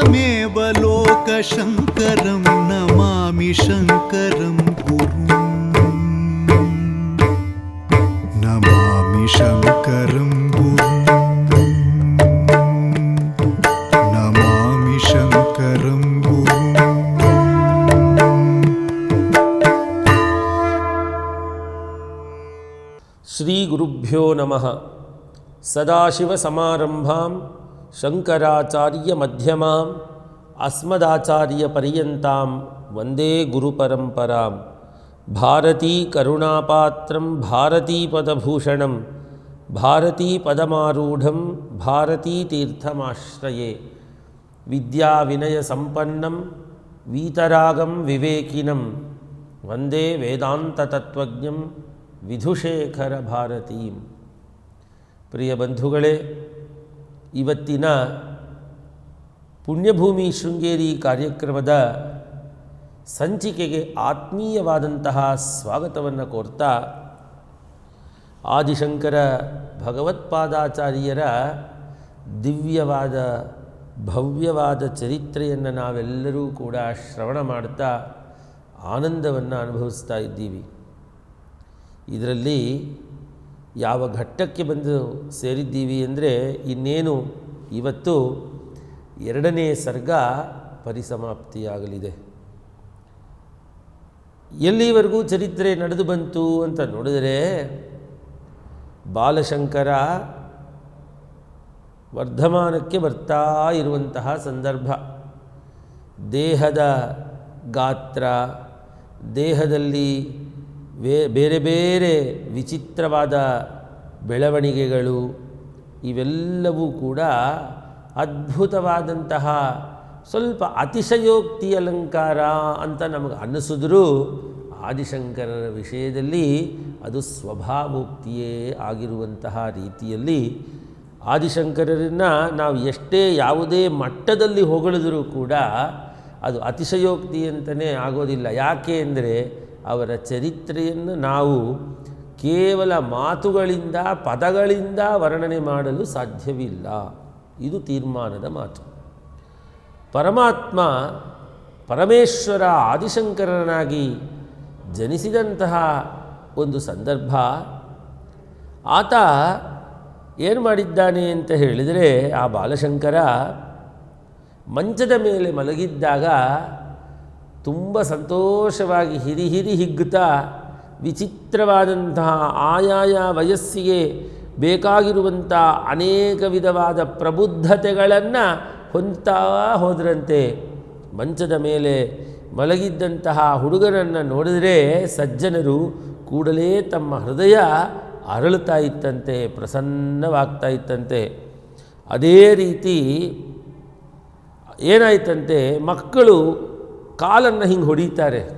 अहमेव लोकशङ्करं नमामि शङ्करं नमामि शङ्करं श्रीगुरुभ्यो नमः। सदाशिवसमारम्भां शङ्कराचार्यमध्यमाम् अस्मदाचार्यपर्यन्तां वंदे गुरुपरम्परां भारतीकरुणापात्रं भारतीपदभूषणं भारतीपदमारूढं भारतीतीर्थमाश्रये विद्याविनयसम्पन्नं वीतरागं विवेकिनं वंदे वेदान्ततत्त्वज्ञं विधुशेखरभारतीं प्रियबन्धुगळे ಇವತ್ತಿನ ಪುಣ್ಯಭೂಮಿ ಶೃಂಗೇರಿ ಕಾರ್ಯಕ್ರಮದ ಸಂಚಿಕೆಗೆ ಆತ್ಮೀಯವಾದಂತಹ ಸ್ವಾಗತವನ್ನು ಕೋರ್ತಾ ಆದಿಶಂಕರ ಭಗವತ್ಪಾದಾಚಾರ್ಯರ ದಿವ್ಯವಾದ, ಭವ್ಯವಾದ ಚರಿತ್ರೆಯನ್ನು ನಾವೆಲ್ಲರೂ ಕೂಡ ಶ್ರವಣ ಮಾಡ್ತಾ ಆನಂದವನ್ನು ಅನುಭವಿಸ್ತಾ ಇದ್ದೀವಿ. ಇದರಲ್ಲಿ ಯಾವ ಘಟ್ಟಕ್ಕೆ ಬಂದು ಸೇರಿದ್ದೀವಿ ಅಂದರೆ ಇನ್ನೇನು? ಇವತ್ತು ಎರಡನೇ ಸರ್ಗ ಪರಿಸಮಾಪ್ತಿಯಾಗಲಿದೆ. ಎಲ್ಲಿವರೆಗೂ ಚರಿತ್ರೆ ನಡೆದು ಬಂತು ಅಂತ ನೋಡಿದರೆ ಬಾಲಶಂಕರ ವರ್ಧಮಾನಕ್ಕೆ ಬರ್ತಾ ಇರುವಂತಹ ಸಂದರ್ಭ. ದೇಹದ ಗಾತ್ರ, ದೇಹದಲ್ಲಿ ಬೇರೆ ಬೇರೆ ವಿಚಿತ್ರವಾದ ಬೆಳವಣಿಗೆಗಳು ಇವೆಲ್ಲವೂ ಕೂಡ ಅದ್ಭುತವಾದಂತಹ ಸ್ವಲ್ಪ ಅತಿಶಯೋಕ್ತಿ ಅಲಂಕಾರ ಅಂತ ನಮಗೆ ಅನ್ನಿಸಿದ್ರೂ ಆದಿಶಂಕರರ ವಿಷಯದಲ್ಲಿ ಅದು ಸ್ವಭಾವೋಕ್ತಿಯೇ ಆಗಿರುವಂತಹ ರೀತಿಯಲ್ಲಿ ಆದಿಶಂಕರರನ್ನು ನಾವು ಎಷ್ಟೇ ಯಾವುದೇ ಮಟ್ಟದಲ್ಲಿ ಹೊಗಳಿದ್ರೂ ಕೂಡ ಅದು ಅತಿಶಯೋಕ್ತಿ ಅಂತಲೇ ಆಗೋದಿಲ್ಲ. ಯಾಕೆ ಅಂದರೆ ಅವರ ಚರಿತ್ರೆಯನ್ನು ನಾವು ಕೇವಲ ಮಾತುಗಳಿಂದ, ಪದಗಳಿಂದ ವರ್ಣನೆ ಮಾಡಲು ಸಾಧ್ಯವಿಲ್ಲ. ಇದು ತೀರ್ಮಾನದ ಮಾತು. ಪರಮಾತ್ಮ ಪರಮೇಶ್ವರ ಆದಿಶಂಕರನಾಗಿ ಜನಿಸಿದಂತಹ ಒಂದು ಸಂದರ್ಭ. ಆತ ಏನು ಮಾಡಿದ್ದಾನೆ ಅಂತ ಹೇಳಿದರೆ, ಆ ಬಾಲಶಂಕರ ಮಂಚದ ಮೇಲೆ ಮಲಗಿದ್ದಾಗ ತುಂಬ ಸಂತೋಷವಾಗಿ ಹಿರಿ ಹಿರಿ ಹಿಗ್ಗುತ್ತಾ ವಿಚಿತ್ರವಾದಂತಹ ಆಯಾಯ ವಯಸ್ಸಿಗೆ ಬೇಕಾಗಿರುವಂಥ ಅನೇಕ ವಿಧವಾದ ಪ್ರಬುದ್ಧತೆಗಳನ್ನು ಹೊಂದ್ತಾ ಹೋದ್ರಂತೆ. ಮಂಚದ ಮೇಲೆ ಮಲಗಿದ್ದಂತಹ ಹುಡುಗರನ್ನು ನೋಡಿದರೆ ಸಜ್ಜನರು ಕೂಡಲೇ ತಮ್ಮ ಹೃದಯ ಅರಳುತ್ತಾ ಇತ್ತಂತೆ, ಪ್ರಸನ್ನವಾಗ್ತಾ ಇತ್ತಂತೆ. ಅದೇ ರೀತಿ ಏನಾಯ್ತಂತೆ, ಮಕ್ಕಳು ಕಾಲನ್ನು ಹಿಂಗೆ ಹೊಡಿತಾರೆ.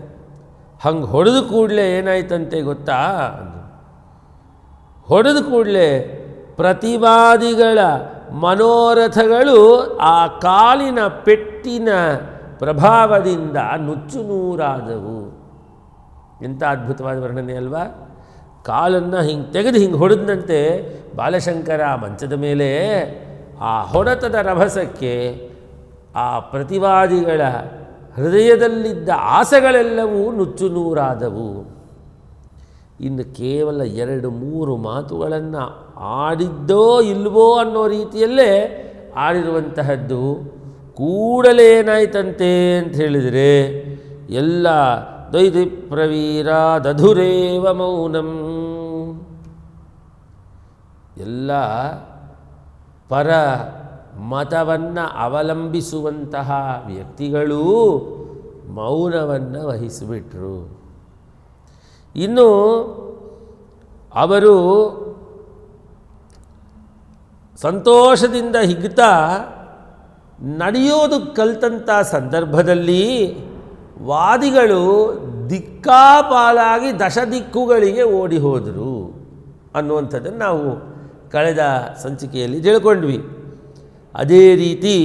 ಹಂಗೆ ಹೊಡೆದ ಕೂಡಲೇ ಏನಾಯ್ತಂತೆ ಗೊತ್ತಾ? ಹೊಡೆದ ಕೂಡಲೇ ಪ್ರತಿವಾದಿಗಳ ಮನೋರಥಗಳು ಆ ಕಾಲಿನ ಪೆಟ್ಟಿನ ಪ್ರಭಾವದಿಂದ ನುಚ್ಚು ನೂರಾದವು. ಎಂಥ ಅದ್ಭುತವಾದ ವರ್ಣನೆ ಅಲ್ವಾ? ಕಾಲನ್ನು ಹಿಂಗೆ ತೆಗೆದು ಹಿಂಗೆ ಹೊಡೆದಂತೆ ಬಾಲಶಂಕರ ಮಂಚದ ಮೇಲೆ ಆ ಹೊಡೆತದ ರಭಸಕ್ಕೆ ಆ ಪ್ರತಿವಾದಿಗಳ ಹೃದಯದಲ್ಲಿದ್ದ ಆಸೆಗಳೆಲ್ಲವೂ ನುಚ್ಚು ನೂರಾದವು. ಇನ್ನು ಕೇವಲ ಎರಡು ಮೂರು ಮಾತುಗಳನ್ನು ಆಡಿದ್ದೋ ಇಲ್ವೋ ಅನ್ನೋ ರೀತಿಯಲ್ಲೇ ಆಡಿರುವಂತಹದ್ದು, ಕೂಡಲೇ ಏನಾಯ್ತಂತೆ ಅಂತ ಹೇಳಿದರೆ, ಎಲ್ಲ ದೈದಿ ಪ್ರವೀರ ದಧುರೇವ ಮೌನಂ. ಎಲ್ಲ ಪರ ಮತವನ್ನು ಅವಲಂಬಿಸುವಂತಹ ವ್ಯಕ್ತಿಗಳು ಮೌನವನ್ನು ವಹಿಸಿಬಿಟ್ರು. ಇನ್ನು ಅವರು ಸಂತೋಷದಿಂದ ಹಿಗ್ತಾ ನಡೆಯೋದು ಕಲ್ತಂಥ ಸಂದರ್ಭದಲ್ಲಿ ವಾದಿಗಳು ದಿಕ್ಕಾಪಾಲಾಗಿ ದಶ ದಿಕ್ಕುಗಳಿಗೆ ಓಡಿ ಹೋದರು ಅನ್ನುವಂಥದ್ದನ್ನು ನಾವು ಕಳೆದ ಸಂಚಿಕೆಯಲ್ಲಿ ತಿಳ್ಕೊಂಡ್ವಿ. ಅದೇ ರೀತಿ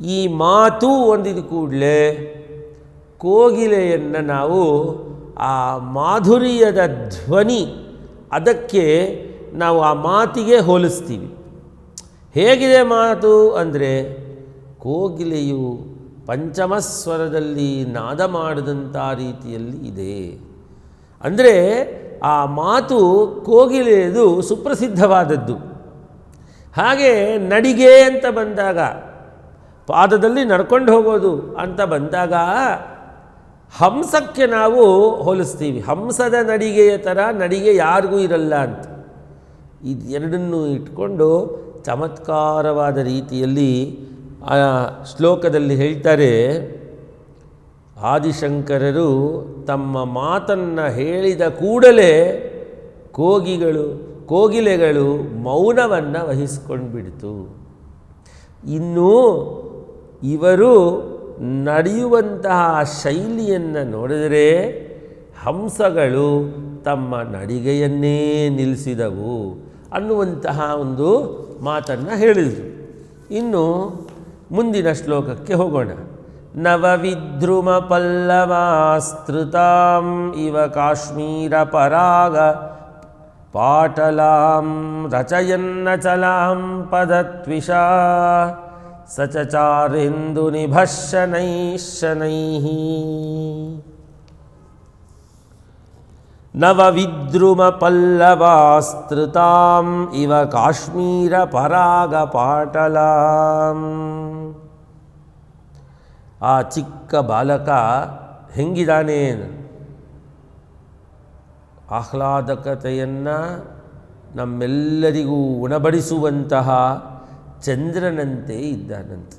ಈ ಮಾತು ಒಂದಿದ ಕೂಡಲೇ ಕೋಗಿಲೆಯನ್ನು ನಾವು ಆ ಮಾಧುರ್ಯದ ಧ್ವನಿ ಅದಕ್ಕೆ ನಾವು ಆ ಮಾತಿಗೆ ಹೋಲಿಸ್ತೀವಿ. ಹೇಗಿದೆ ಮಾತು ಅಂದರೆ ಕೋಗಿಲೆಯು ಪಂಚಮಸ್ವರದಲ್ಲಿ ನಾದ ಮಾಡಿದಂಥ ರೀತಿಯಲ್ಲಿ ಇದೆ. ಅಂದರೆ ಆ ಮಾತು ಕೋಗಿಲೆಯದು ಸುಪ್ರಸಿದ್ಧವಾದದ್ದು. ಹಾಗೆ ನಡಿಗೆ ಅಂತ ಬಂದಾಗ, ಪಾದದಲ್ಲಿ ನಡ್ಕೊಂಡು ಹೋಗೋದು ಅಂತ ಬಂದಾಗ, ಹಂಸಕ್ಕೆ ನಾವು ಹೋಲಿಸ್ತೀವಿ. ಹಂಸದ ನಡಿಗೆಯ ಥರ ನಡಿಗೆ ಯಾರಿಗೂ ಇರಲ್ಲ ಅಂತ. ಇದು ಎರಡನ್ನೂ ಇಟ್ಕೊಂಡು ಚಮತ್ಕಾರವಾದ ರೀತಿಯಲ್ಲಿ ಆ ಶ್ಲೋಕದಲ್ಲಿ ಹೇಳ್ತಾರೆ, ಆದಿಶಂಕರರು ತಮ್ಮ ಮಾತನ್ನು ಹೇಳಿದ ಕೂಡಲೇ ಕೋಗಿಗಳು ಕೋಗಿಲೆಗಳು ಮೌನವನ್ನು ವಹಿಸ್ಕೊಂಡು ಬಿಡ್ತು ಇನ್ನೂ ಇವರು ನಡೆಯುವಂತಹ ಶೈಲಿಯನ್ನು ನೋಡಿದರೆ ಹಂಸಗಳು ತಮ್ಮ ನಡಿಗೆಯನ್ನೇ ನಿಲ್ಲಿಸಿದವು ಅನ್ನುವಂತಹ ಒಂದು ಮಾತನ್ನು ಹೇಳಿದರು. ಇನ್ನು ಮುಂದಿನ ಶ್ಲೋಕಕ್ಕೆ ಹೋಗೋಣ. ನವವಿದ್ರುಮ ಪಲ್ಲವಾಸ್ತೃತಾಂ ಇವ ಕಾಶ್ಮೀರ ಪರಾಗ ಪಾಟಲಾಂ ರಚಯನ್ನಚಲಾಂ ಪದತ್ವಿಷಾ ಸಚಚಾರೆಂದು ನಿಭಶನೈಃ ಶನೈಃ ನವವಿದ್ರುಮ ಪಲ್ಲವಾಸ್ತೃತಾಂ ಇವ ಕಾಶ್ಮೀರ ಪರಾಗ ಪಾಟಲಾಂ ಆ ಚಿಕ್ಕ ಬಾಲಕ ಹೆಂಗಿದಾನೆ ಆಹ್ಲಾದಕತೆಯನ್ನು ನಮ್ಮೆಲ್ಲರಿಗೂ ಉಣಬಡಿಸುವಂತಹ ಚಂದ್ರನಂತೆ ಇದ್ದಾನಂತೆ.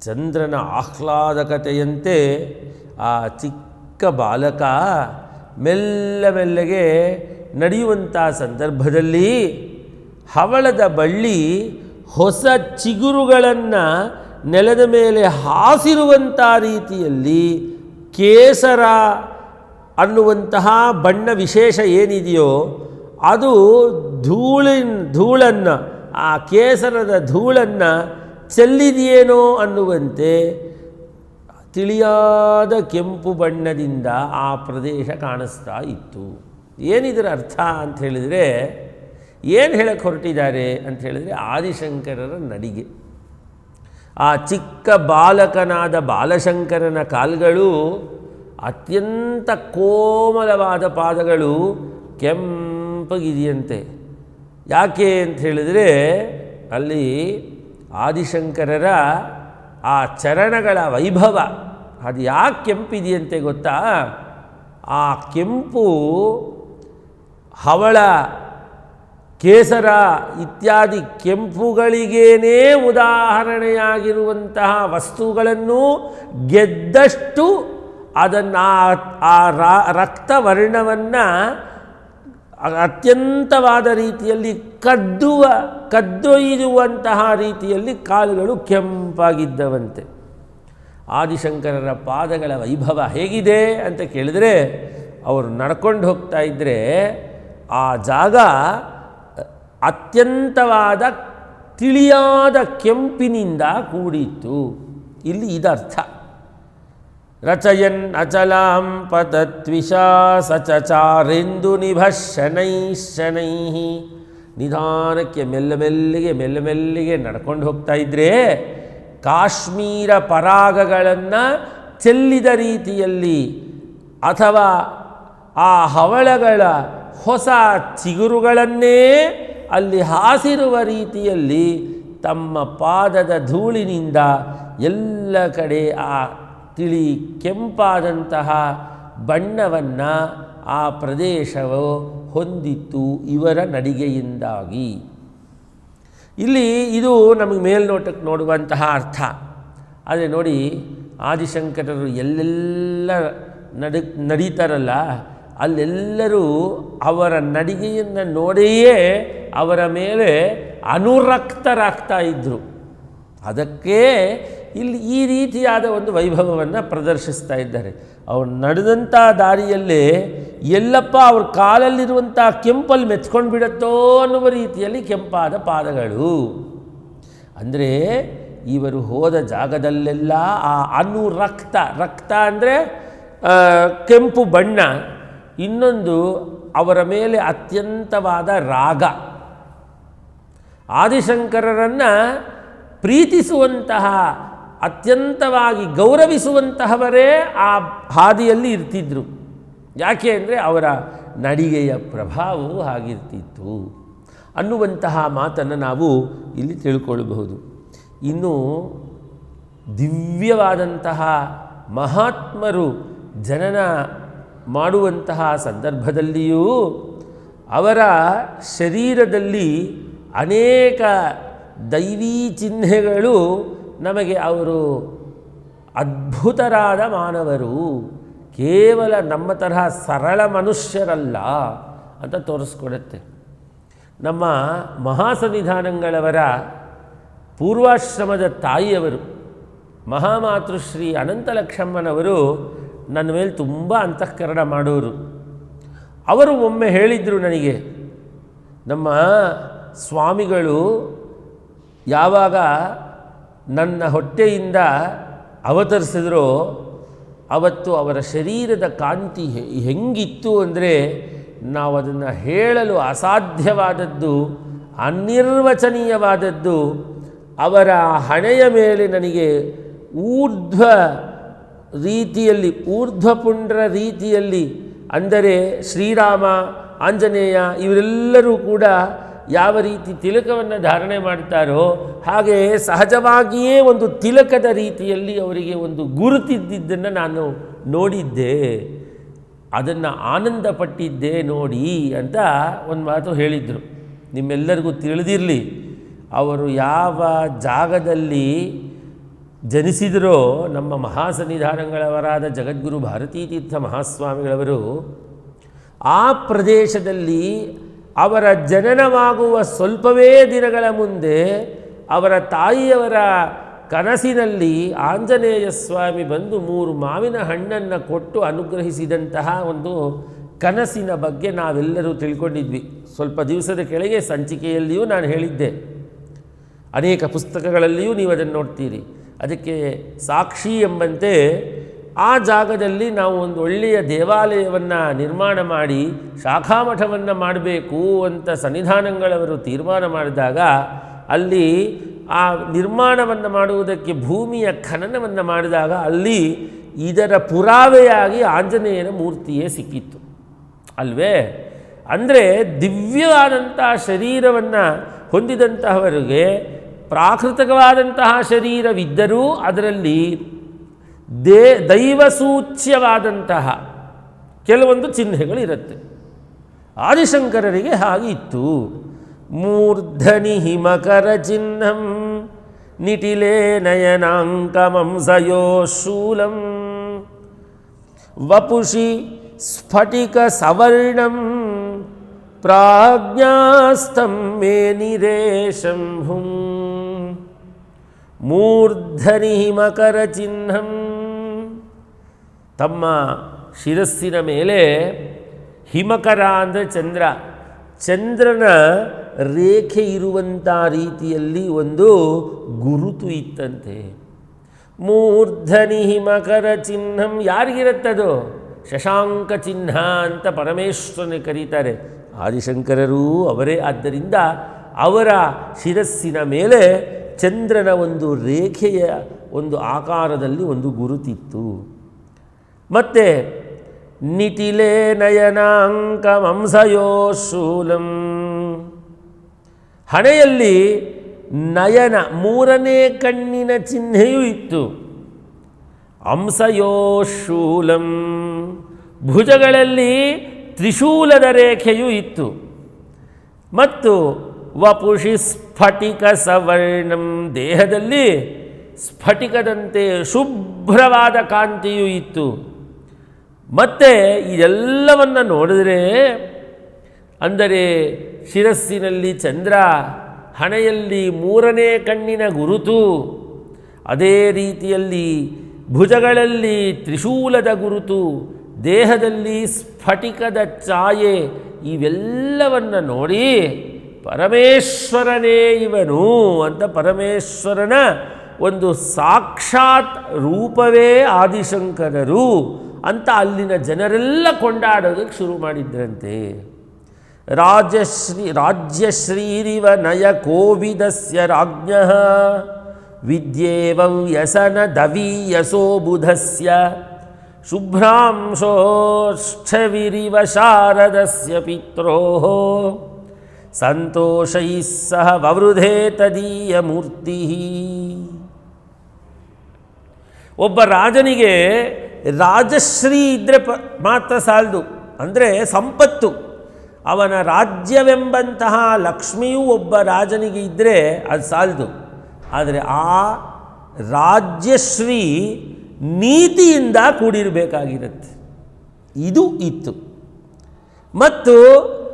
ಚಂದ್ರನ ಆಹ್ಲಾದಕತೆಯಂತೆ ಆ ಚಿಕ್ಕ ಬಾಲಕ ಮೆಲ್ಲ ಮೆಲ್ಲಗೆ ನಡೆಯುವಂಥ ಸಂದರ್ಭದಲ್ಲಿ ಹವಳದ ಬಳ್ಳಿ ಹೊಸ ಚಿಗುರುಗಳನ್ನು ನೆಲದ ಮೇಲೆ ಹಾಸಿರುವಂಥ ರೀತಿಯಲ್ಲಿ ಕೇಸರ ಅನ್ನುವಂತಹ ಬಣ್ಣ ವಿಶೇಷ ಏನಿದೆಯೋ ಅದು ಧೂಳಿನ, ಧೂಳನ್ನು, ಆ ಕೇಸರದ ಧೂಳನ್ನು ಚೆಲ್ಲಿದೆಯೇನೋ ಅನ್ನುವಂತೆ ತಿಳಿಯಾದ ಕೆಂಪು ಬಣ್ಣದಿಂದ ಆ ಪ್ರದೇಶ ಕಾಣಿಸ್ತಾ ಇತ್ತು. ಏನಿದರ ಅರ್ಥ ಅಂತ ಹೇಳಿದರೆ, ಏನು ಹೇಳಕ್ಕೆ ಹೊರಟಿದ್ದಾರೆ ಅಂತ ಹೇಳಿದರೆ ಆದಿಶಂಕರರ ನಡಿಗೆ. ಆ ಚಿಕ್ಕ ಬಾಲಕನಾದ ಬಾಲಶಂಕರನ ಕಾಲ್ಗಳು ಅತ್ಯಂತ ಕೋಮಲವಾದ ಪಾದಗಳು ಕೆಂಪಗಿದೆಯಂತೆ ಯಾಕೆ ಅಂತ ಹೇಳಿದರೆ ಅಲ್ಲಿ ಆದಿಶಂಕರರ ಆ ಚರಣಗಳ ವೈಭವ, ಅದು ಯಾಕೆ ಕೆಂಪಿದೆಯಂತೆ ಗೊತ್ತಾ? ಆ ಕೆಂಪು ಹವಳ, ಕೇಸರ ಇತ್ಯಾದಿ ಕೆಂಪುಗಳಿಗೇನೇ ಉದಾಹರಣೆಯಾಗಿರುವಂತಹ ವಸ್ತುಗಳನ್ನು ಗೆದ್ದಷ್ಟು ಅದನ್ನು ಆ ರಾ, ರಕ್ತವರ್ಣವನ್ನು ಅತ್ಯಂತವಾದ ರೀತಿಯಲ್ಲಿ ಕದ್ದುವ ಕದ್ದೊಯ್ಯುವಂತಹ ರೀತಿಯಲ್ಲಿ ಕಾಲುಗಳು ಕೆಂಪಾಗಿದ್ದವಂತೆ. ಆದಿಶಂಕರರ ಪಾದಗಳ ವೈಭವ ಹೇಗಿದೆ ಅಂತ ಕೇಳಿದರೆ, ಅವರು ನಡ್ಕೊಂಡು ಹೋಗ್ತಾ ಇದ್ದರೆ ಆ ಜಾಗ ಅತ್ಯಂತವಾದ ತಿಳಿಯಾದ ಕೆಂಪಿನಿಂದ ಕೂಡಿತ್ತು. ಇಲ್ಲಿ ಇದರ್ಥ. ರಚಯನ್ ಅಚಲಾಂ ಪತತ್ವಿಷಾ ಸಚಚಾರೆಂದು ನಿಭಶನೈ ಶನೈ ನಿಧಾನಕ್ಕೆ ಮೆಲ್ಲ ಮೆಲ್ಲಿಗೆ ಮೆಲ್ಲ ಮೆಲ್ಲಿಗೆ ನಡ್ಕೊಂಡು ಹೋಗ್ತಾ ಇದ್ರೆ ಕಾಶ್ಮೀರ ಪರಾಗಗಳನ್ನು ಚೆಲ್ಲಿದ ರೀತಿಯಲ್ಲಿ ಅಥವಾ ಆ ಹವಳಗಳ ಹೊಸ ಚಿಗುರುಗಳನ್ನೇ ಅಲ್ಲಿ ಹಾಸಿರುವ ರೀತಿಯಲ್ಲಿ ತಮ್ಮ ಪಾದದ ಧೂಳಿನಿಂದ ಎಲ್ಲ ಕಡೆ ಆ ತಿಳಿ ಕೆಂಪಾದಂತಹ ಬಣ್ಣವನ್ನು ಆ ಪ್ರದೇಶವು ಹೊಂದಿತ್ತು ಇವರ ನಡಿಗೆಯಿಂದಾಗಿ. ಇಲ್ಲಿ ಇದು ನಮಗೆ ಮೇಲ್ನೋಟಕ್ಕೆ ನೋಡುವಂತಹ ಅರ್ಥ. ಆದರೆ ನೋಡಿ, ಆದಿಶಂಕರರು ಎಲ್ಲೆಲ್ಲ ನಡಿ, ನಡೀತಾರಲ್ಲ, ಅಲ್ಲೆಲ್ಲರೂ ಅವರ ನಡಿಗೆಯನ್ನು ನೋಡಿಯೇ ಅವರ ಮೇಲೆ ಅನುರಕ್ತರಾಗ್ತಾ ಇದ್ದರು ಅದಕ್ಕೆ ಇಲ್ಲಿ ಈ ರೀತಿಯಾದ ಒಂದು ವೈಭವವನ್ನು ಪ್ರದರ್ಶಿಸ್ತಾ ಇದ್ದಾರೆ. ಅವ್ರು ನಡೆದಂಥ ದಾರಿಯಲ್ಲೇ ಎಲ್ಲಪ್ಪ ಅವ್ರ ಕಾಲಲ್ಲಿರುವಂಥ ಕೆಂಪಲ್ಲಿ ಮೆಚ್ಕೊಂಡು ಬಿಡುತ್ತೋ ಅನ್ನುವ ರೀತಿಯಲ್ಲಿ ಕೆಂಪಾದ ಪಾದಗಳು. ಅಂದರೆ ಇವರು ಹೋದ ಜಾಗದಲ್ಲೆಲ್ಲ ಆ ಅನು ರಕ್ತ ರಕ್ತ ಅಂದರೆ ಕೆಂಪು ಬಣ್ಣ, ಇನ್ನೊಂದು ಅವರ ಮೇಲೆ ಅತ್ಯಂತವಾದ ರಾಗ. ಆದಿಶಂಕರರನ್ನು ಪ್ರೀತಿಸುವಂತಹ ಅತ್ಯಂತವಾಗಿ ಗೌರವಿಸುವಂತಹವರೇ ಆ ಹಾದಿಯಲ್ಲಿ ಇರ್ತಿದ್ರು. ಯಾಕೆ ಅಂದರೆ ಅವರ ನಡಿಗೆಯ ಪ್ರಭಾವವು ಆಗಿರ್ತಿತ್ತು ಅನ್ನುವಂತಹ ಮಾತನ್ನು ನಾವು ಇಲ್ಲಿ ತಿಳ್ಕೊಳ್ಬಹುದು. ಇನ್ನು ದಿವ್ಯವಾದಂತಹ ಮಹಾತ್ಮರು ಜನನ ಮಾಡುವಂತಹ ಸಂದರ್ಭದಲ್ಲಿಯೂ ಅವರ ಶರೀರದಲ್ಲಿ ಅನೇಕ ದೈವೀ ಚಿಹ್ನೆಗಳು ನಮಗೆ ಅವರು ಅದ್ಭುತರಾದ ಮಾನವರು, ಕೇವಲ ನಮ್ಮ ತರಹ ಸರಳ ಮನುಷ್ಯರಲ್ಲ ಅಂತ ತೋರಿಸ್ಕೊಡುತ್ತೆ. ನಮ್ಮ ಮಹಾಸನ್ನಿಧಾನಗಳವರ ಪೂರ್ವಾಶ್ರಮದ ತಾಯಿಯವರು, ಮಹಾಮಾತೃಶ್ರೀ ಅನಂತಲಕ್ಷಮ್ಮನವರು ನನ್ನ ಮೇಲೆ ತುಂಬ ಅಂತಃಕರಣ ಮಾಡೋರು. ಅವರು ಒಮ್ಮೆ ಹೇಳಿದರು ನನಗೆ, ನಮ್ಮ ಸ್ವಾಮಿಗಳು ಯಾವಾಗ ನನ್ನ ಹೊಟ್ಟೆಯಿಂದ ಅವತರಿಸಿದ್ರು, ಅವತ್ತು ಅವರ ಶರೀರದ ಕಾಂತಿ ಹೆಂಗಿತ್ತು ಅಂದರೆ ನಾವು ಅದನ್ನು ಹೇಳಲು ಅಸಾಧ್ಯವಾದದ್ದು, ಅನಿರ್ವಚನೀಯವಾದದ್ದು, ಅವರ ಹಣೆಯ ಮೇಲೆ ನನಗೆ ಊರ್ಧ್ವ ರೀತಿಯಲ್ಲಿ, ಊರ್ಧ್ವಪುಂಡ್ರ ರೀತಿಯಲ್ಲಿ, ಅಂದರೆ ಶ್ರೀರಾಮ, ಆಂಜನೇಯ, ಇವರೆಲ್ಲರೂ ಕೂಡ ಯಾವ ರೀತಿ ತಿಲಕವನ್ನು ಧಾರಣೆ ಮಾಡ್ತಾರೋ ಹಾಗೆಯೇ ಸಹಜವಾಗಿಯೇ ಒಂದು ತಿಲಕದ ರೀತಿಯಲ್ಲಿ ಅವರಿಗೆ ಒಂದು ಗುರುತಿದ್ದಿದ್ದನ್ನು ನಾನು ನೋಡಿದ್ದೆ. ಅದನ್ನು ಆನಂದ ಪಟ್ಟಿದ್ದೆ ನೋಡಿ ಅಂತ ಒಂದು ಮಾತು ಹೇಳಿದರು. ನಿಮ್ಮೆಲ್ಲರಿಗೂ ತಿಳಿದಿರಲಿ, ಅವರು ಯಾವ ಜಾಗದಲ್ಲಿ ಜನಿಸಿದರೋ, ನಮ್ಮ ಮಹಾಸನ್ನಿಧಾನಗಳವರಾದ ಜಗದ್ಗುರು ಭಾರತೀ ತೀರ್ಥ ಮಹಾಸ್ವಾಮಿಗಳವರು, ಆ ಪ್ರದೇಶದಲ್ಲಿ ಅವರ ಜನನವಾಗುವ ಸ್ವಲ್ಪವೇ ದಿನಗಳ ಮುಂದೆ ಅವರ ತಾಯಿಯವರ ಕನಸಿನಲ್ಲಿ ಆಂಜನೇಯ ಸ್ವಾಮಿ ಬಂದು ಮೂರು ಮಾವಿನ ಹಣ್ಣನ್ನು ಕೊಟ್ಟು ಅನುಗ್ರಹಿಸಿದಂತಹ ಒಂದು ಕನಸಿನ ಬಗ್ಗೆ ನಾವೆಲ್ಲರೂ ತಿಳ್ಕೊಂಡಿದ್ವಿ. ಸ್ವಲ್ಪ ದಿವಸದ ಕೆಳಗೆ ಸಂಚಿಕೆಯಲ್ಲಿಯೂ ನಾನು ಹೇಳಿದ್ದೆ. ಅನೇಕ ಪುಸ್ತಕಗಳಲ್ಲಿಯೂ ನೀವು ಅದನ್ನು ನೋಡ್ತೀರಿ. ಅದಕ್ಕೆ ಸಾಕ್ಷಿ ಎಂಬಂತೆ ಆ ಜಾಗದಲ್ಲಿ ನಾವು ಒಂದು ಒಳ್ಳೆಯ ದೇವಾಲಯವನ್ನು ನಿರ್ಮಾಣ ಮಾಡಿ ಶಾಖಾಮಠವನ್ನು ಮಾಡಬೇಕು ಅಂತ ಸನ್ನಿಧಾನಗಳವರು ತೀರ್ಮಾನ ಮಾಡಿದಾಗ, ಅಲ್ಲಿ ಆ ನಿರ್ಮಾಣವನ್ನು ಮಾಡುವುದಕ್ಕೆ ಭೂಮಿಯ ಖನನವನ್ನು ಮಾಡಿದಾಗ ಅಲ್ಲಿ ಇದರ ಪುರಾವೆಯಾಗಿ ಆಂಜನೇಯನ ಮೂರ್ತಿಯೇ ಸಿಕ್ಕಿತ್ತು. ಅಲ್ವೇ? ಅಂದರೆ ದಿವ್ಯವಾದಂತಹ ಶರೀರವನ್ನು ಹೊಂದಿದಂತಹವರಿಗೆ, ಪ್ರಾಕೃತಿಕವಾದಂತಹ ಶರೀರವಿದ್ದರೂ ಅದರಲ್ಲಿ ದೇ ದೈವಸೂಚ್ಯವಾದಂತಹ ಕೆಲವೊಂದು ಚಿಹ್ನೆಗಳಿರುತ್ತೆ. ಆದಿಶಂಕರರಿಗೆ ಹಾಗಿತ್ತು. ಮೂರ್ಧನಿ ಹಿಮಕರ ಚಿಹ್ನಂ, ನಿಟಿಲೇ ನಯನಾಂಕಮಂಸಯೋ ಶೂಲಂ. ವಪುಷಿ ಸ್ಫಟಿಕ ಸವರ್ಣಂ ಪ್ರಾಜ್ಞಾಸ್ತಂ ಮೇ ನಿರೇಶಂ ಮೂರ್ಧನಿ ಮಕರ ಚಿಹ್ನಂ ತಮ್ಮ ಶಿರಸ್ಸಿನ ಮೇಲೆ ಹಿಮಕರ ಅಂದರೆ ಚಂದ್ರ. ಚಂದ್ರನ ರೇಖೆ ಇರುವಂಥ ರೀತಿಯಲ್ಲಿ ಒಂದು ಗುರುತು ಇತ್ತಂತೆ. ಮೂರ್ಧನಿ ಹಿಮಕರ ಚಿಹ್ನಂ ಯಾರಿಗಿರುತ್ತದು? ಶಶಾಂಕ ಚಿಹ್ನ ಅಂತ ಪರಮೇಶ್ವರನ ಕರೀತಾರೆ. ಆದಿಶಂಕರರೂ ಅವರೇ. ಆದ್ದರಿಂದ ಅವರ ಶಿರಸ್ಸಿನ ಮೇಲೆ ಚಂದ್ರನ ಒಂದು ರೇಖೆಯ ಒಂದು ಆಕಾರದಲ್ಲಿ ಒಂದು ಗುರುತಿತ್ತು. ಮತ್ತು ನಿಟಿಲೇ ನಯನಾಂಕಮಂಸಯೋ ಶೂಲಂ ಹಣೆಯಲ್ಲಿ ನಯನ ಮೂರನೇ ಕಣ್ಣಿನ ಚಿಹ್ನೆಯೂ ಇತ್ತು. ಅಂಸಯೋ ಶೂಲಂ ಭುಜಗಳಲ್ಲಿ ತ್ರಿಶೂಲದ ರೇಖೆಯೂ ಇತ್ತು. ಮತ್ತು ವಪುಷಿ ಸ್ಫಟಿಕ ಸವರ್ಣಂ. ದೇಹದಲ್ಲಿ ಸ್ಫಟಿಕದಂತೆ ಶುಭ್ರವಾದ ಕಾಂತಿಯೂ ಇತ್ತು. ಮತ್ತು ಇದೆಲ್ಲವನ್ನು ನೋಡಿದರೆ, ಅಂದರೆ ಶಿರಸ್ಸಿನಲ್ಲಿ ಚಂದ್ರ, ಹಣೆಯಲ್ಲಿ ಮೂರನೇ ಕಣ್ಣಿನ ಗುರುತು, ಅದೇ ರೀತಿಯಲ್ಲಿ ಭುಜಗಳಲ್ಲಿ ತ್ರಿಶೂಲದ ಗುರುತು, ದೇಹದಲ್ಲಿ ಸ್ಫಟಿಕದ ಛಾಯೆ, ಇವೆಲ್ಲವನ್ನು ನೋಡಿ ಪರಮೇಶ್ವರನೇ ಇವನು ಅಂತ ಪರಮೇಶ್ವರನ ಒಂದು ಸಾಕ್ಷಾತ್ ರೂಪವೇ ಆದಿಶಂಕರರು ಅಂತ ಅಲ್ಲಿನ ಜನರೆಲ್ಲ ಕೊಂಡಾಡೋದಕ್ಕೆ ಶುರು ಮಾಡಿದ್ರಂತೆ. ರಾಜಶ್ರೀ, ರಾಜ್ಯಶ್ರೀರಿವ ನಯ ಕೋವಿದಸ್ಯ ರಾಜ್ಞ, ವಿದ್ಯೇವಂ ವ್ಯಸನ ದವೀಯಸೋ ಬುಧಸ್ಯ, ಶುಭ್ರಾಂಶೋಷ್ಠವಿರಿವ ಶಾರದಸ್ಯ ಪಿತ್ರೋ, ಸಂತೋಷೈ ಸಹ ವವೃಧೇ ತದೀಯ ಮೂರ್ತಿ. ಒಬ್ಬ ರಾಜನಿಗೆ ರಾಜಶ್ರೀ ಇದ್ದರೆ ಪ, ಮಾತ್ರ ಸಾಲದು. ಅಂದರೆ ಸಂಪತ್ತು. ಅವನ ರಾಜ್ಯವೆಂಬಂತಹ ಲಕ್ಷ್ಮಿಯೂ ಒಬ್ಬ ರಾಜನಿಗೆ ಇದ್ದರೆ ಅದು ಸಾಲದು. ಆದರೆ ಆ ರಾಜ್ಯಶ್ರೀ ನೀತಿಯಿಂದ ಕೂಡಿರಬೇಕಾಗಿರುತ್ತೆ. ಇದು ಇತ್ತು. ಮತ್ತು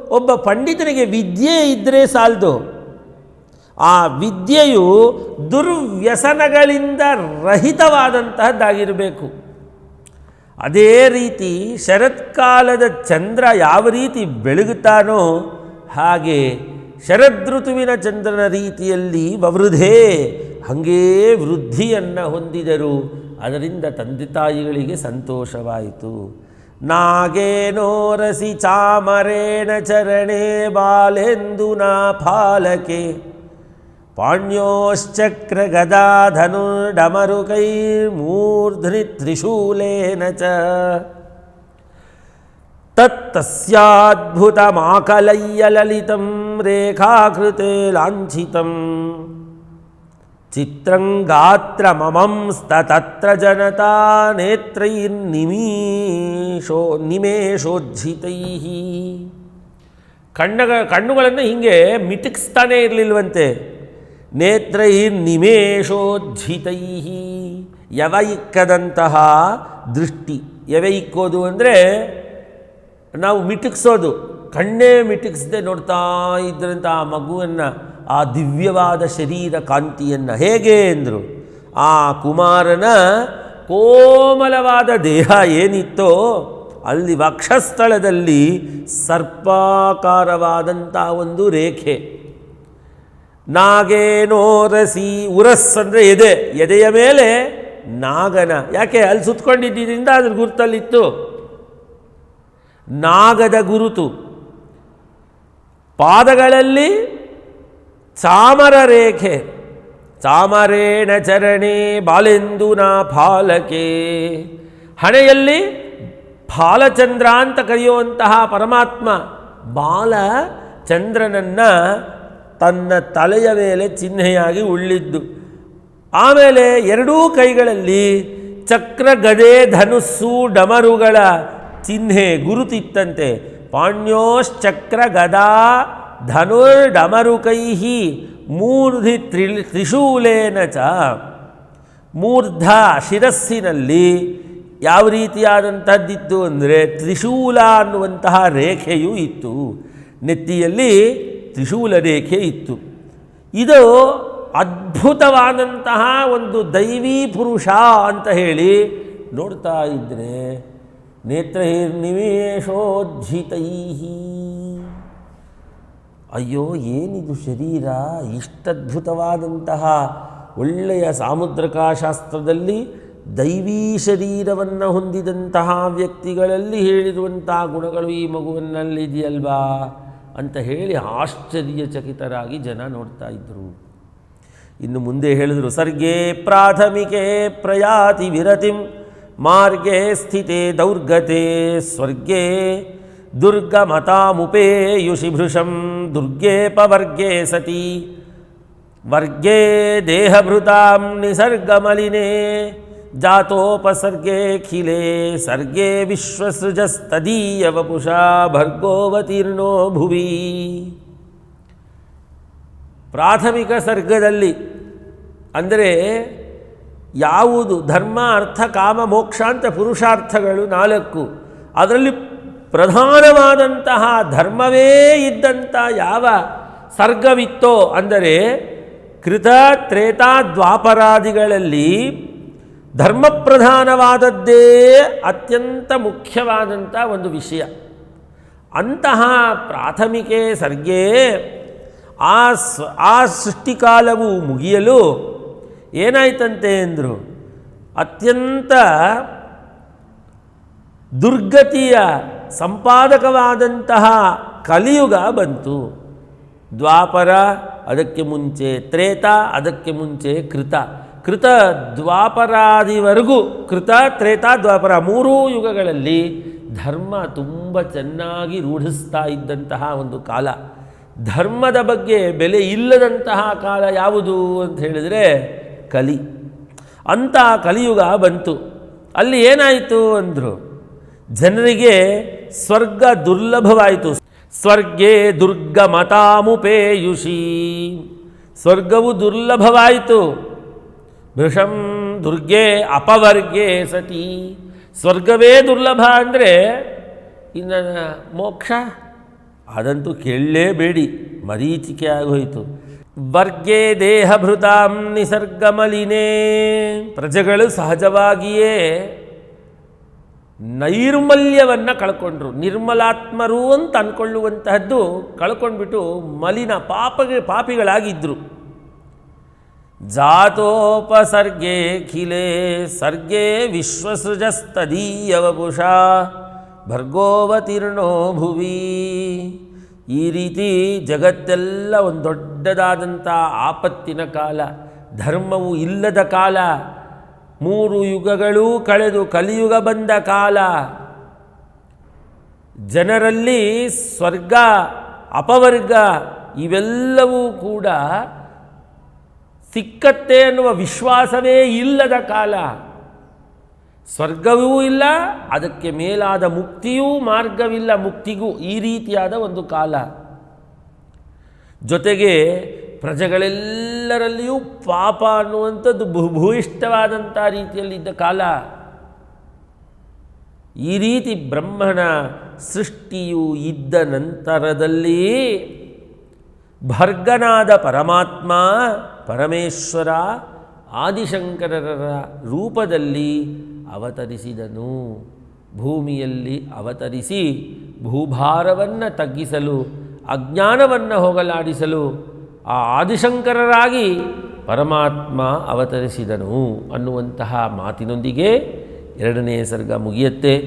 ಒಬ್ಬ ಪಂಡಿತನಿಗೆ ವಿದ್ಯೆ ಇದ್ದರೆ ಸಾಲದು. ಆ ವಿದ್ಯೆಯು ದುರ್ವ್ಯಸನಗಳಿಂದ ರಹಿತವಾದಂತಹದ್ದಾಗಿರಬೇಕು. ಅದೇ ರೀತಿ ಶರತ್ಕಾಲದ ಚಂದ್ರ ಯಾವ ರೀತಿ ಬೆಳಗುತ್ತಾನೋ ಹಾಗೆ ಶರದೃತುವಿನ ಚಂದ್ರನ ರೀತಿಯಲ್ಲಿ ವವೃಧೇ, ಹಾಗೇ ವೃದ್ಧಿಯನ್ನು ಹೊಂದಿದರು. ಅದರಿಂದ ತಂದೆ ತಾಯಿಗಳಿಗೆ ಸಂತೋಷವಾಯಿತು. ನಾಗೇನೋರಸಿ ಚಾಮರೇಣ ಚರಣೆ ಬಾಲೆಂದು ನಾ ಫಾಲಕೆ ಪಾಣ್ಯೋಶ್ಚಕ್ರ ಗದಾಧನುರ್ಡಮರುಕೈರ್ಮೂರ್ಧ್ನಿ ತ್ರಿಶೂಲೇನ ಚ ತತ್ತಸ್ಯಾದ್ಭುತಮಾಕಲಯ್ಯ ಲಲಿತಂ ರೇಖಾಕೃತೆ ಲಾಂಛಿತಂ ಚಿತ್ರಂ ಗಾತ್ರಮಮಂಸ್ತತತ್ರ ಜನತಾ ನೇತ್ರೈರ್ನಿಮೀಶೋ ನಿಮೇಶೋಜ್ಜಿತೈ ಕಣ್ಣಗ ಕಣ್ಣುಗಳನ್ನು ಹೀಗೆ ಮಿಟುಕಿಸ್ತಾನೇ ಇರಲಿಲ್ವಂತೆ ನೇತ್ರೈರ್ನಿಮೇಶೋಜ್ಜಿತೈ ಯವೈಕ್ಕದಂತಹ ದೃಷ್ಟಿ. ಯವೈಕ್ಕೋದು ಅಂದರೆ ನಾವು ಮಿಟುಕ್ಸೋದು. ಕಣ್ಣೇ ಮಿಟುಕಿಸದೆ ನೋಡ್ತಾ ಇದ್ರಂಥ ಆ ಮಗುವನ್ನು, ಆ ದಿವ್ಯವಾದ ಶರೀರ ಕಾಂತಿಯನ್ನು ಹೇಗೆ ಅಂದರು? ಆ ಕುಮಾರನ ಕೋಮಲವಾದ ದೇಹ ಏನಿತ್ತೋ ಅಲ್ಲಿ ವಕ್ಷಸ್ಥಳದಲ್ಲಿ ಸರ್ಪಾಕಾರವಾದಂಥ ಒಂದು ರೇಖೆ. ನಾಗೇನೋರಸಿ ಉರಸ್ ಅಂದರೆ ಎದೆ. ಎದೆಯ ಮೇಲೆ ನಾಗನ. ಯಾಕೆ? ಅಲ್ಲಿ ಸುತ್ಕೊಂಡಿದ್ದರಿಂದ ಅದ್ರ ಗುರುತಲ್ಲಿತ್ತು. ನಾಗದ ಗುರುತು. ಪಾದಗಳಲ್ಲಿ ಚಾಮರ ರೇಖೆ. ಚಾಮರೇಣ ಚರಣೆ ಬಾಲೆಂದು ನಾ ಫಾಲಕೆ. ಹಣೆಯಲ್ಲಿ ಫಾಲಚಂದ್ರ ಅಂತ ಕರೆಯುವಂತಹ ಪರಮಾತ್ಮ ಬಾಲ ಚಂದ್ರನನ್ನು ತನ್ನ ತಲೆಯ ಮೇಲೆ ಚಿಹ್ನೆಯಾಗಿ ಉಳ್ಳಿದ್ದು. ಆಮೇಲೆ ಎರಡೂ ಕೈಗಳಲ್ಲಿ ಚಕ್ರ, ಗದೆ, ಧನುಸ್ಸು, ಡಮರುಗಳ ಚಿಹ್ನೆ ಗುರುತಿತ್ತಂತೆ. ಪಾಣ್ಯೋಶ್ಚಕ್ರ, ಗದಾ ಧನುರ್ಡಮರುಕೈ ಮೂರ್ಧಿ ತ್ರಿ ತ್ರಿಶೂಲೇನ ಚ. ಮೂರ್ಧ ಶಿರಸ್ಸಿನಲ್ಲಿ ಯಾವ ರೀತಿಯಾದಂಥದ್ದಿತ್ತು ಅಂದರೆ ತ್ರಿಶೂಲ ಅನ್ನುವಂತಹ ರೇಖೆಯೂ ಇತ್ತು. ನೆತ್ತಿಯಲ್ಲಿ ತ್ರಿಶೂಲ ರೇಖೆ ಇತ್ತು. ಇದು ಅದ್ಭುತವಾದಂತಹ ಒಂದು ದೈವೀ ಪುರುಷ ಅಂತ ಹೇಳಿ ನೋಡ್ತಾ ಇದ್ದರೆ ನೇತ್ರೈರ್ನಿವೇಶೋಜ್ಜಿತೈ ಅಯ್ಯೋ, ಏನಿದು ಶರೀರ? ಇಷ್ಟದ್ಭುತವಾದಂತಹ ಒಳ್ಳೆಯ ಸಾಮುದ್ರಕಾಶಾಸ್ತ್ರದಲ್ಲಿ ದೈವೀ ಶರೀರವನ್ನು ಹೊಂದಿದಂತಹ ವ್ಯಕ್ತಿಗಳಲ್ಲಿ ಹೇಳಿರುವಂತಹ ಗುಣಗಳು ಈ ಮಗುವಿನಲ್ಲಿದೆಯಲ್ವಾ? ಅಂತ ಹೇಳಿ ಆಶ್ಚರ್ಯಚಕಿತರಾಗಿ ಜನ ನೋಡ್ತಾ ಇದ್ದರು ಇನ್ನು ಮುಂದೆ ಹೇಳಿದರು, ಸರ್ಗೇ ಪ್ರಾಥಮಿಕೆ ಪ್ರಯಾತಿ ವಿರತಿಂ, ಮಾರ್ಗೆ ಸ್ಥಿತೆ ದೌರ್ಗತೆ ಸ್ವರ್ಗೇ ದುರ್ಗಮತಾಮುಪೇಯುಷಿ ಭೃಶಂ ದುರ್ಗೇಪವರ್ಗೇ ಸತಿ, ವರ್ಗೇ ದೇಹಭೃತಾಂ ನಿಸರ್ಗಮಲಿನೇ ಖಿಲೆ ಸರ್ಗೆ ವಪುಷಾ ಭರ್ಗೋವತೀರ್ಣೋ ಭುವಿ ಪ್ರಾಥಮಿಕ ಸರ್ಗದಲ್ಲಿ ಅಂದರೆ ಯಾವುದು ಧರ್ಮ, ಅರ್ಥ, ಕಾಮ ಮೋಕ್ಷಾಂತ ಪುರುಷಾರ್ಥಗಳು ನಾಲ್ಕು. ಅದರಲ್ಲಿ ಪ್ರಧಾನವಾದಂತಹ ಧರ್ಮವೇ ಇದ್ದಂಥ ಯಾವ ಸರ್ಗವಿತ್ತೋ ಅಂದರೆ ಕೃತ, ತ್ರೇತಾ, ದ್ವಾಪರಾದಿಗಳಲ್ಲಿ ಧರ್ಮಪ್ರಧಾನವಾದದ್ದೇ ಅತ್ಯಂತ ಮುಖ್ಯವಾದಂಥ ಒಂದು ವಿಷಯ. ಅಂತಹ ಪ್ರಾಥಮಿಕೆ ಸರ್ಗೆ ಆ ಸ್, ಆ ಸೃಷ್ಟಿಕಾಲವು ಮುಗಿಯಲು ಏನಾಯ್ತಂತೆ ಅಂದರು, ಅತ್ಯಂತ ದುರ್ಗತಿಯ ಸಂಪಾದಕವಾದಂತಹ ಕಲಿಯುಗ ಬಂತು. ದ್ವಾಪರ, ಅದಕ್ಕೆ ಮುಂಚೆ ತ್ರೇತ, ಅದಕ್ಕೆ ಮುಂಚೆ ಕೃತ. ಕೃತ ದ್ವಾಪರಾದಿವರೆಗೂ ಕೃತ, ತ್ರೇತ, ದ್ವಾಪರ ಮೂರೂ ಯುಗಗಳಲ್ಲಿ ಧರ್ಮ ತುಂಬ ಚೆನ್ನಾಗಿ ರೂಢಿಸ್ತಾ ಇದ್ದಂತಹ ಒಂದು ಕಾಲ. ಧರ್ಮದ ಬಗ್ಗೆ ಬೆಲೆ ಇಲ್ಲದಂತಹ ಕಾಲ ಯಾವುದು ಅಂತ ಹೇಳಿದರೆ ಕಲಿ. ಅಂಥ ಕಲಿಯುಗ ಬಂತು. ಅಲ್ಲಿ ಏನಾಯಿತು ಅಂದರು, ಜನರಿಗೆ ಸ್ವರ್ಗ ದುರ್ಲಭವಾಯಿತು. ಸ್ವರ್ಗೇ ದುರ್ಗಮತಾಮುಪೇಯುಷಿ. ಸ್ವರ್ಗವು ದುರ್ಲಭವಾಯಿತು. ಭೃಷಂ ದುರ್ಗೆ ಅಪವರ್ಗೆ ಸತಿ. ಸ್ವರ್ಗವೇ ದುರ್ಲಭ ಅಂದರೆ ಇನ್ನು ಮೋಕ್ಷ? ಅದಂತೂ ಕೇಳಲೇಬೇಡಿ, ಮರೀಚಿಕೆ ಆಗೋಯಿತು. ವರ್ಗೇ ದೇಹಭೃತಾಂ ನಿಸರ್ಗಮಲಿನೇ. ಪ್ರಜೆಗಳು ಸಹಜವಾಗಿಯೇ ನೈರ್ಮಲ್ಯವನ್ನು ಕಳ್ಕೊಂಡ್ರು, ನಿರ್ಮಲಾತ್ಮರು ಅಂತ ಅಂದ್ಕೊಳ್ಳುವಂತಹದ್ದು ಕಳ್ಕೊಂಡ್ಬಿಟ್ಟು ಮಲಿನ ಪಾಪಗೆ ಪಾಪಿಗಳಾಗಿದ್ದರು ಜಾತೋಪಸರ್ಗೆ ಖಿಲೆ ಸರ್ಗೆ ವಿಶ್ವಸೃಜಸ್ತದೀಯವಪುಷ ಭರ್ಗೋವತೀರ್ಣೋ ಭುವಿ. ಈ ರೀತಿ ಜಗತ್ತೆಲ್ಲ ಒಂದು ದೊಡ್ಡದಾದಂಥ ಆಪತ್ತಿನ ಕಾಲ, ಧರ್ಮವು ಇಲ್ಲದ ಕಾಲ, ಮೂರು ಯುಗಗಳೂ ಕಳೆದು ಕಲಿಯುಗ ಬಂದ ಕಾಲ. ಜನರಲ್ಲಿ ಸ್ವರ್ಗ, ಅಪವರ್ಗ ಇವೆಲ್ಲವೂ ಕೂಡ ಸಿಕ್ಕತ್ತೆ ಅನ್ನುವ ವಿಶ್ವಾಸವೇ ಇಲ್ಲದ ಕಾಲ. ಸ್ವರ್ಗವೂ ಇಲ್ಲ, ಅದಕ್ಕೆ ಮೇಲಾದ ಮುಕ್ತಿಯೂ ಮಾರ್ಗವಿಲ್ಲ, ಮುಕ್ತಿಗೂ ಈ ರೀತಿಯಾದ ಒಂದು ಕಾಲ. ಜೊತೆಗೆ ಪ್ರಜೆಗಳೆಲ್ಲರಲ್ಲಿಯೂ ಪಾಪ ಅನ್ನುವಂಥದ್ದು ಭೂ ಭೂಯಿಷ್ಠವಾದಂಥ ರೀತಿಯಲ್ಲಿದ್ದ ಕಾಲ. ಈ ರೀತಿ ಬ್ರಹ್ಮನ ಸೃಷ್ಟಿಯು ಇದ್ದ ನಂತರದಲ್ಲಿ ಭರ್ಗನಾದ ಪರಮಾತ್ಮ ಪರಮೇಶ್ವರ ಆದಿಶಂಕರರ ರೂಪದಲ್ಲಿ ಅವತರಿಸಿದನು. ಭೂಮಿಯಲ್ಲಿ ಅವತರಿಸಿ ಭೂಭಾರವನ್ನು ತಗ್ಗಿಸಲು, ಅಜ್ಞಾನವನ್ನು ಹೋಗಲಾಡಿಸಲು ಆ ಆದಿಶಂಕರರಾಗಿ ಪರಮಾತ್ಮ ಅವತರಿಸಿದನು ಅನ್ನುವಂತಹ ಮಾತಿನೊಂದಿಗೆ ಎರಡನೇ ಸರ್ಗ ಮುಗಿಯುತ್ತೆ.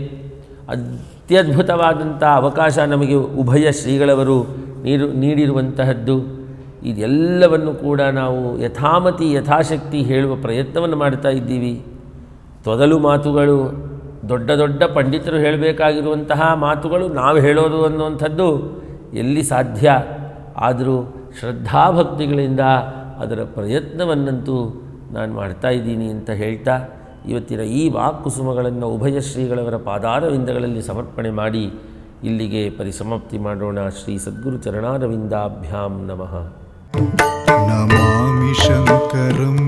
ಅತ್ಯದ್ಭುತವಾದಂಥ ಅವಕಾಶ ನಮಗೆ ಉಭಯ ಶ್ರೀಗಳವರು ನೀರು, ನೀಡಿರುವಂತಹದ್ದು. ಇದೆಲ್ಲವನ್ನು ಕೂಡ ನಾವು ಯಥಾಮತಿ ಯಥಾಶಕ್ತಿ ಹೇಳುವ ಪ್ರಯತ್ನವನ್ನು ಮಾಡ್ತಾ ಇದ್ದೀವಿ. ತೊದಲು ಮಾತುಗಳು, ದೊಡ್ಡ ದೊಡ್ಡ ಪಂಡಿತರು ಹೇಳಬೇಕಾಗಿರುವಂತಹ ಮಾತುಗಳು ನಾವು ಹೇಳೋದು ಅನ್ನುವಂಥದ್ದು ಎಲ್ಲಿ ಸಾಧ್ಯ? ಆದರೂ ಶ್ರದ್ಧಾಭಕ್ತಿಗಳಿಂದ ಅದರ ಪ್ರಯತ್ನವನ್ನಂತೂ ನಾನು ಮಾಡ್ತಾ ಇದ್ದೀನಿ ಅಂತ ಹೇಳ್ತಾ, ಇವತ್ತಿನ ಈ ವಾಕುಸುಮಗಳನ್ನು ಉಭಯ ಶ್ರೀಗಳವರ ಪಾದಾರವಿಂದಗಳಲ್ಲಿ ಸಮರ್ಪಣೆ ಮಾಡಿ ಇಲ್ಲಿಗೆ ಪರಿಸಮಾಪ್ತಿ ಮಾಡೋಣ. ಶ್ರೀ ಸದ್ಗುರು ಚರಣಾರವಿಂದಾಭ್ಯಾಂ ನಮಃ. नमामि शङ्करम्